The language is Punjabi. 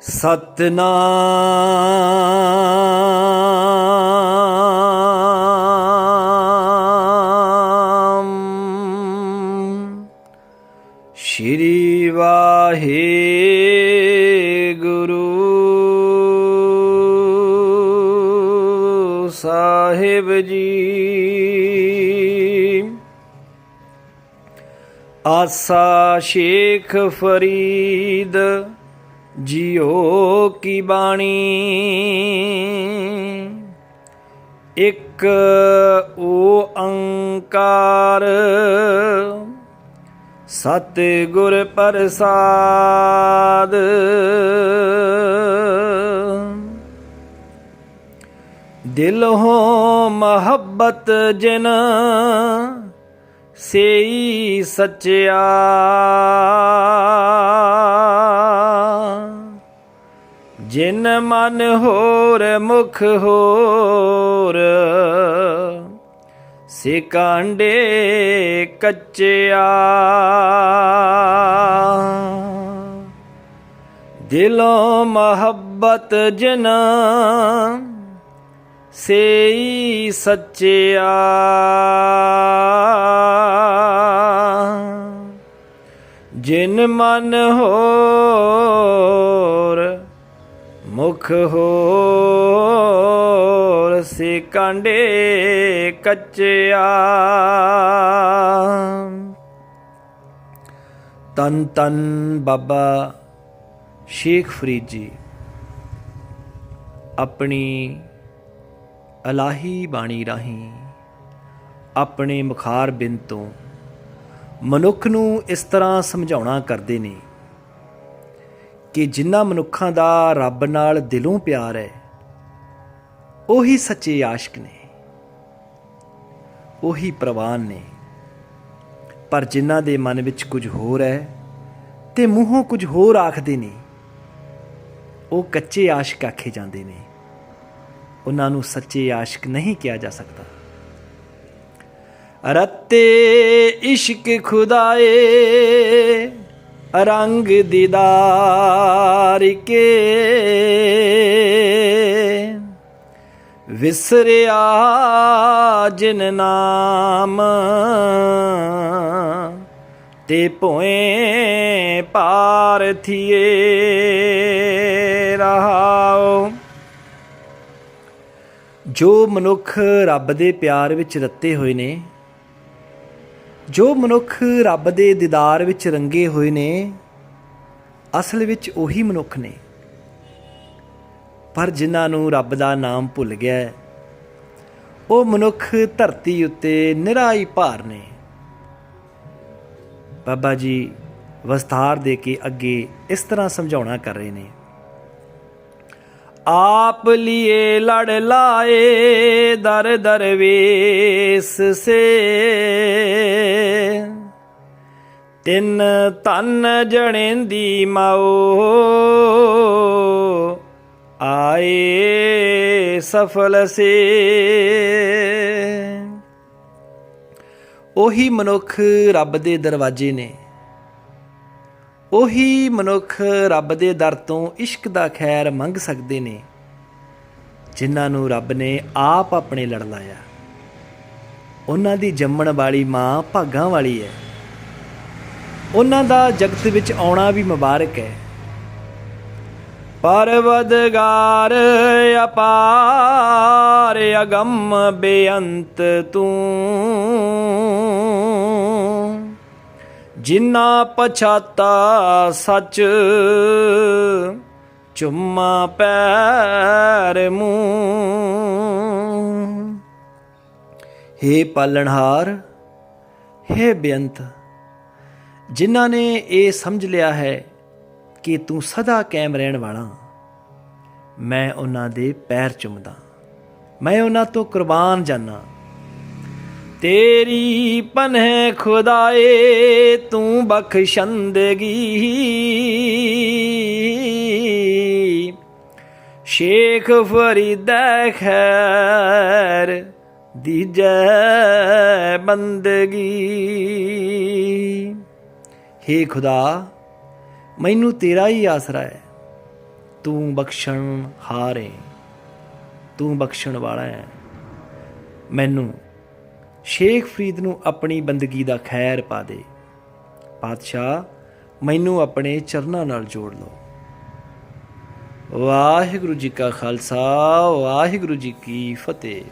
ਸਤਨਾਮ। ਸ਼੍ਰੀ ਵਾਹਿਗੁਰੂ ਸਾਹਿਬ ਜੀ। ਆਸਾ ਸ਼ੇਖ ਫਰੀਦ ਜਿਉ ਕੀ ਬਾਣੀ? ਇੱਕ ਓੰਕਾਰ ਸਤ ਗੁਰ ਪ੍ਰਸਾਦ। ਹੋ ਮੁਹੱਬਤ ਜਿਨ ਸੇਈ ਸੱਚਿਆ। ਜਿਨ ਮਨ ਹੋਰ ਮੁਖ ਹੋਰ ਸੇ ਕਾਂਡੇ ਕੱਚਿਆ। ਦਿਲੋਂ ਮੁਹੱਬਤ ਜਿਨ ਸੇਈ ਸੱਚਿਆ। ਜਿਨ ਮਨ ਹੋਰ ਮੁਖ ਹੋਰ ਸੇ ਕਾਂਡੇ ਕੱਚਿਆ। ਤਨ ਤਨ ਬਾਬਾ ਸ਼ੇਖ ਫਰੀਦ ਜੀ, ਆਪਣੀ ਅਲਾਹੀ ਬਾਣੀ ਰਾਹੀਂ ਆਪਣੇ ਮੁਖਾਰ ਬਿੰਦ ਤੋਂ ਮਨੁੱਖ ਨੂੰ ਇਸ ਤਰ੍ਹਾਂ ਸਮਝਾਉਣਾ ਕਰਦੇ ਨੇ ਕਿ ਜਿਨ੍ਹਾਂ ਮਨੁੱਖਾਂ ਦਾ ਰੱਬ ਨਾਲ ਦਿਲੋਂ ਪਿਆਰ ਹੈ, ਉਹੀ ਸੱਚੇ ਆਸ਼ਿਕ ਨੇ, ਉਹੀ ਪ੍ਰਵਾਨ ਨੇ। ਪਰ ਜਿਨ੍ਹਾਂ ਦੇ ਮਨ ਵਿੱਚ ਕੁਝ ਹੋਰ ਹੈ ਤੇ ਮੂੰਹੋਂ ਕੁਝ ਹੋਰ ਆਖਦੇ ਨੇ, ਉਹ ਕੱਚੇ ਆਸ਼ਿਕ ਆਖੇ ਜਾਂਦੇ ਨੇ। ਉਹਨਾਂ ਨੂੰ ਸੱਚੇ ਆਸ਼ਿਕ ਨਹੀਂ ਕਿਹਾ ਜਾ ਸਕਦਾ। ਰੱਤੇ ਇਸ਼ਕ ਖੁਦਾਏ ਰੰਗ ਦੀਦਾਰ ਕੇ। ਵਿਸਰਿਆ ਜਿਨ ਨਾਮ ਤੇ ਭੋਏ ਪਾਰਥੀਏ ਰਹਾਓ ਜੋ ਮਨੁੱਖ ਰੱਬ ਦੇ ਪਿਆਰ ਵਿੱਚ ਰੱਤੇ ਹੋਏ ਨੇ ਜੋ ਮਨੁੱਖ ਰੱਬ ਦੇ ਦੀਦਾਰ ਵਿੱਚ ਰੰਗੇ ਹੋਏ ਨੇ, ਅਸਲ ਵਿੱਚ ਉਹੀ ਮਨੁੱਖ ਨੇ। ਪਰ ਜਿਨ੍ਹਾਂ ਨੂੰ ਰੱਬ ਦਾ ਨਾਮ ਭੁੱਲ ਗਿਆ ਉਹ ਮਨੁੱਖ ਧਰਤੀ ਉੱਤੇ ਨਿਰਾਈ ਭਾਰ ਨੇ। ਬਾਬਾ ਜੀ ਵਿਸਥਾਰ ਦੇ ਕੇ ਅੱਗੇ ਇਸ ਤਰ੍ਹਾਂ ਸਮਝਾਉਣਾ ਕਰ ਰਹੇ ਨੇ। ਆਪ ਲਿਏ ਲੜ ਲਾਏ ਦਰ ਦਰਵੇਸ ਸੇ। ਤਿੰਨ ਤਨ ਜਣੇਂਦੀ ਮਾਓ, ਆਏ ਸਫਲ ਸੇ। ਉਹੀ ਮਨੁੱਖ ਰੱਬ ਦੇ ਦਰਵਾਜ਼ੇ ਨੇ। ਉਹੀ ਮਨੁੱਖ ਰੱਬ ਦੇ ਦਰ ਤੋਂ ਇਸ਼ਕ ਦਾ ਖੈਰ ਮੰਗ ਸਕਦੇ ਨੇ, ਜਿਨ੍ਹਾਂ ਨੂੰ ਰੱਬ ਨੇ ਆਪ ਆਪਣੇ ਲੜ ਲਾਇਆ। ਉਹਨਾਂ ਦੀ ਜੰਮਣ ਵਾਲੀ ਮਾਂ ਭਾਗਾਂ ਵਾਲੀ ਹੈ ਉਹਨਾਂ ਦਾ ਜਗਤ ਵਿੱਚ ਆਉਣਾ ਵੀ ਮੁਬਾਰਕ ਹੈ ਪਰਵਦਗਾਰ ਅਪਾਰ ਅਗੰਮ ਬੇਅੰਤ ਤੂੰ। ਜਿਨਾ ਪਛਾਤਾ ਸੱਚ, ਚੁੰਮਾ ਪੈਰ ਮੂੰ ਹੇ ਪਾਲਣਹਾਰ, ਹੇ ਬੇਅੰਤ, ਜਿਨ੍ਹਾਂ ਨੇ ਇਹ ਸਮਝ ਲਿਆ ਹੈ ਕਿ ਤੂੰ ਸਦਾ ਕਾਇਮ ਰਹਿਣ ਵਾਲਾ, ਮੈਂ ਉਹਨਾਂ ਦੇ ਪੈਰ ਚੁੰਮਦਾ। ਮੈਂ ਉਹਨਾਂ ਤੋਂ ਕੁਰਬਾਨ ਜਾਨਾ। ਤੇਰੀ ਪਨਹ ਖੁਦਾਏ, ਤੂੰ ਬਖਸ਼ੰਦਗੀ। ਸ਼ੇਖ ਫਰੀਦਾ ਖੈਰ ਦੀਜੈ ਬੰਦਗੀ। ਹੇ ਖੁਦਾ, ਮੈਨੂੰ ਤੇਰਾ ਹੀ ਆਸਰਾ ਹੈ। ਤੂੰ ਬਖਸ਼ਣ ਹਾਰੇ ਤੂੰ ਬਖਸ਼ਣ ਵਾਲਾ ਹੈ। ਮੈਨੂੰ ਸ਼ੇਖ ਫਰੀਦ ਨੂੰ ਆਪਣੀ ਬੰਦਗੀ ਦਾ ਖੈਰ ਪਾ ਦੇ। ਪਾਤਸ਼ਾਹ, ਮੈਨੂੰ ਆਪਣੇ ਚਰਨਾਂ ਨਾਲ ਜੋੜ ਲਓ। ਵਾਹਿਗੁਰੂ ਜੀ ਕਾ ਖਾਲਸਾ, ਵਾਹਿਗੁਰੂ ਜੀ ਕੀ ਫਤਿਹ।